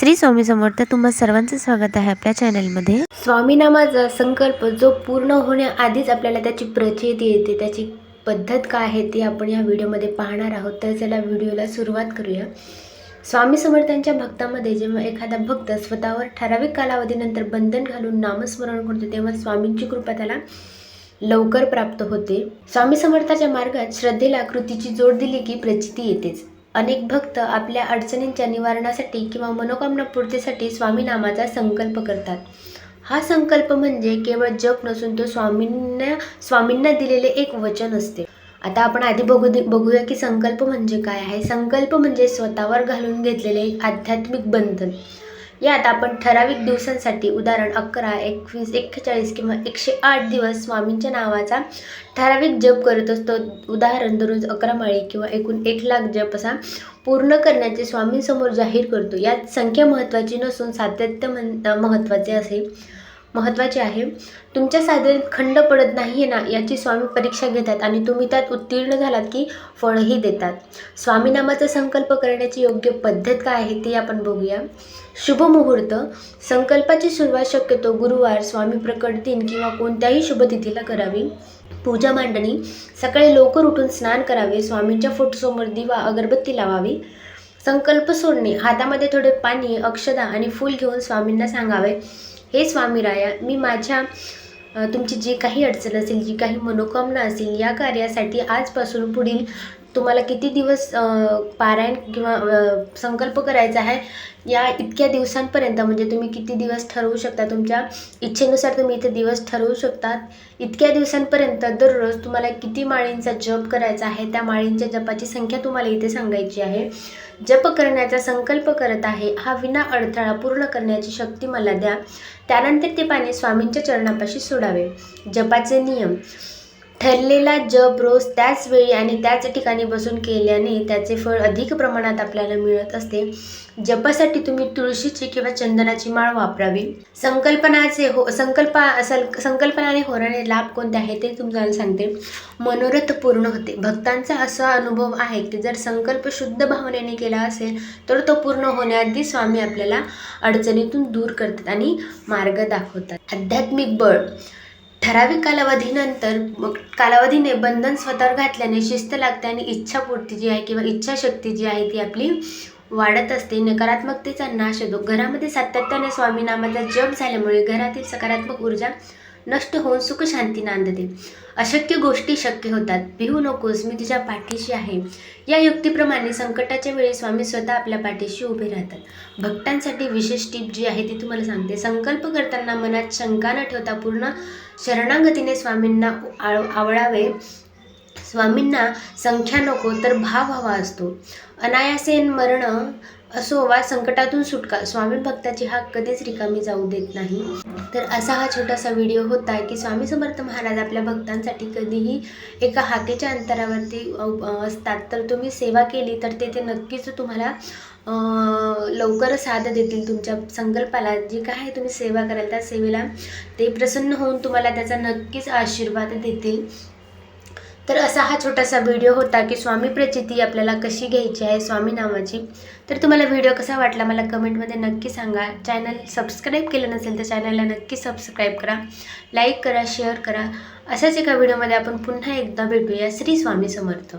श्री स्वामी समर्थ तुम्हा सर्वांचं स्वागत आहे आपल्या चॅनलमध्ये. स्वामीनामाचा संकल्प जो पूर्ण होण्याआधीच आपल्याला त्याची प्रचिती येते त्याची पद्धत काय आहे ती आपण या व्हिडिओमध्ये पाहणार आहोत. तर चला व्हिडिओला सुरुवात करूया. स्वामी समर्थांच्या भक्तामध्ये जेव्हा एखादा भक्त स्वतःवर ठराविक कालावधीनंतर बंधन घालून नामस्मरण करतो तेव्हा स्वामींची कृपा त्याला लवकर प्राप्त होते. स्वामी समर्थाच्या मार्गात श्रद्धेला कृतीची जोड दिली की प्रचिती येतेच. अनेक भक्त आपल्या अडचणींच्या निवारणासाठी किंवा मनोकामना पूर्तीसाठी स्वामी नामाचा संकल्प करतात. हा संकल्प म्हणजे केवळ जप नसून तो स्वामींना स्वामींना दिलेले एक वचन असते. आता आपण आधी बघू दे बघूया की संकल्प म्हणजे काय आहे. संकल्प म्हणजे स्वतःवर घालून घेतलेले एक आध्यात्मिक बंधन. यात आपण ठराविक दिवसांसाठी उदाहरण अकरा एकवीस एक्केचाळीस किंवा एकशे आठ दिवस स्वामींच्या नावाचा ठराविक जप करत असतो. उदाहरण दररोज अकरा माळी किंवा एकूण एक लाख जप असा पूर्ण करण्याचे स्वामींसमोर जाहीर करतो. यात संख्या महत्त्वाची नसून सातत्य म्हण महत्त्वाचे असे महत्त्वाचे आहे. तुमच्या साधनेत खंड पडत नाही ना याची स्वामी परीक्षा घेतात आणि तुम्ही त्यात उत्तीर्ण झालात की फळही देतात. स्वामीनामाचा संकल्प करण्याची योग्य पद्धत काय आहे ती आपण बघूया. शुभ मुहूर्त. संकल्पाची सुरुवात शक्यतो गुरुवार स्वामी प्रकट दिन किंवा कोणत्याही शुभतिथीला करावी. पूजा मांडणी. सकाळी लवकर उठून स्नान करावे. स्वामींच्या फोटोसमोर दिवा अगरबत्ती लावावी. संकल्प सोडणे. हातामध्ये थोडे पाणी अक्षदा आणि फूल घेऊन स्वामींना सांगावे. हे स्वामी राया मी माझ्या तुमची जी काही अडचण असेल जी काही मनोकामना असेल या कार्यासाठी आजपासून पुढील तुम्हाला किती दिवस पारायण किंवा संकल्प करायचा आहे या इतक्या दिवसांपर्यंत म्हणजे तुम्ही किती दिवस ठरवू शकता तुमच्या इच्छेनुसार तुम्ही इथे दिवस ठरवू शकतात. इतक्या दिवसांपर्यंत दररोज तुम्हाला किती माळींचा जप करायचा आहे त्या माळींच्या जपाची संख्या तुम्हाला इथे सांगायची आहे. जप करण्याचा संकल्प करत आहे हा विना अडथळा पूर्ण करण्याची शक्ती मला द्या. त्यानंतर ते पाणी स्वामींच्या चरणापाशी सोडावे. जपाचे नियम. ठरलेला जप रोज त्याच वेळी आणि त्याच ठिकाणी बसून केल्याने त्याचे फळ अधिक प्रमाणात आपल्याला मिळत असते. जपासाठी तुम्ही तुळशीची किंवा चंदनाची माळ वापरावी. संकल्पनाचे हो संकल्पा सल संकल्पनाने होणारे लाभ कोणते आहे ते तुम्हाला सांगते. मनोरथ पूर्ण होते. भक्तांचा असा अनुभव आहे की जर संकल्प शुद्ध भावनेने केला असेल तर तो पूर्ण होण्याआधी स्वामी आपल्याला अडचणीतून दूर करतात आणि मार्ग दाखवतात. आध्यात्मिक बळ. ठराविक कालावधीनंतर मग कालावधीने बंधन स्वतःवर घातल्याने शिस्त लागते आणि इच्छापूर्ती जी आहे किंवा इच्छाशक्ती जी आहे ती आपली वाढत असते. नकारात्मकतेचा नाश होतो. घरामध्ये सातत्याने स्वामी नामाचा जप झाल्यामुळे घरातील सकारात्मक ऊर्जा नष्ट होऊन सुखशांती नांदते. अशक्य गोष्टी शक्य होतात. भिवू नकोस मी तुझ्या पाठीशी आहे. या युक्तीप्रमाणे संकटाच्या वेळी स्वामी स्वतः आपल्या पाठीशी उभे राहतात. भक्तांसाठी विशेष टीप जी आहे ती तुम्हाला सांगते. संकल्प करताना मनात शंका न ठेवता पूर्ण शरणागतीने स्वामींना आव आवडावे स्वामींना संख्या नको तर भाव हवा असतो. अनायासेन मरण असो वा संकटातून सुटका. स्वामी भक्ताची हा कधीच रिकामी जाऊ देत नाही. तर असा हा छोटासा व्हिडिओ होता की स्वामी समर्थ महाराज आपल्या भक्तांसाठी कधीही एका हाकेच्या अंतरावरती असतात. तर तुम्ही सेवा केली तर ते ते नक्कीच तुम्हाला लवकर लवकरच साथ देतील तुमच्या संकल्पाला. जी काय तुम्ही सेवा कराल त्या सेवेला ते प्रसन्न होऊन तुम्हाला त्याचा नक्कीच आशीर्वाद देतील. तर असा हा छोटासा व्हिडिओ होता की स्वामी प्रचिती आपल्याला कशी घ्यायची आहे स्वामी नावाची. तर तुम्हाला व्हिडिओ कसा वाटला मला कमेंटमध्ये नक्की सांगा. चॅनल सबस्क्राईब केलं नसेल तर चॅनलला नक्की सबस्क्राईब करा. लाईक करा शेअर करा. अशाच एका व्हिडिओमध्ये आपण पुन्हा एकदा भेटूया. श्री स्वामी समर्थ.